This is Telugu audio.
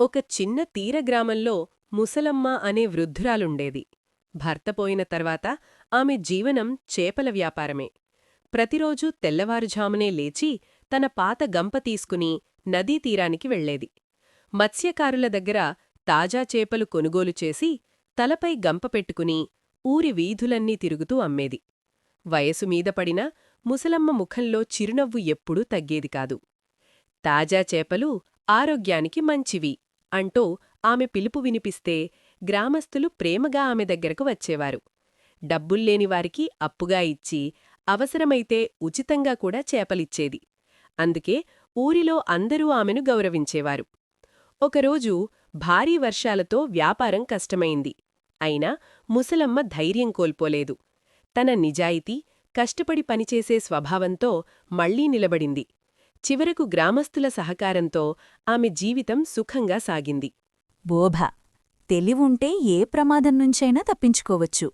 ఒక చిన్న తీర గ్రామంలో ముసలమ్మ అనే వృద్ధురాలుండేది. భర్త పోయిన తర్వాత ఆమె జీవనం చేపల వ్యాపారమే. ప్రతిరోజూ తెల్లవారుజామునే లేచి తన పాత గంప తీసుకుని నదీ తీరానికి వెళ్ళేది మత్స్యకారుల దగ్గర తాజా చేపలు కొనుగోలు చేసి తలపై గంప పెట్టుకుని ఊరి వీధులన్నీ తిరుగుతూ అమ్మేది. వయసు మీద పడినా ముసలమ్మ ముఖంలో చిరునవ్వు ఎప్పుడూ తగ్గేది కాదు. తాజా చేపలు ఆరోగ్యానికి మంచివి. అంటూ ఆమె పిలుపు వినిపిస్తే గ్రామస్తులు ప్రేమగా ఆమె దగ్గరకు వచ్చేవారు. డబ్బుల్లేని వారికి అప్పుగా ఇచ్చి అవసరమైతే ఉచితంగా కూడా చేపలిచ్చేది. అందుకే ఊరిలో అందరూ ఆమెను గౌరవించేవారు. ఒకరోజు భారీ వర్షాలతో వ్యాపారం కష్టమైంది. అయినా ముసలమ్మ ధైర్యం కోల్పోలేదు. తన నిజాయితీ కష్టపడి పనిచేసే స్వభావంతో మళ్ళీ నిలబడింది. చివరకు గ్రామస్తుల సహకారంతో ఆమె జీవితం సుఖంగా సాగింది. బోభ తెలివుంటే ఏ ప్రమాదం నుంచైనా తప్పించుకోవచ్చు.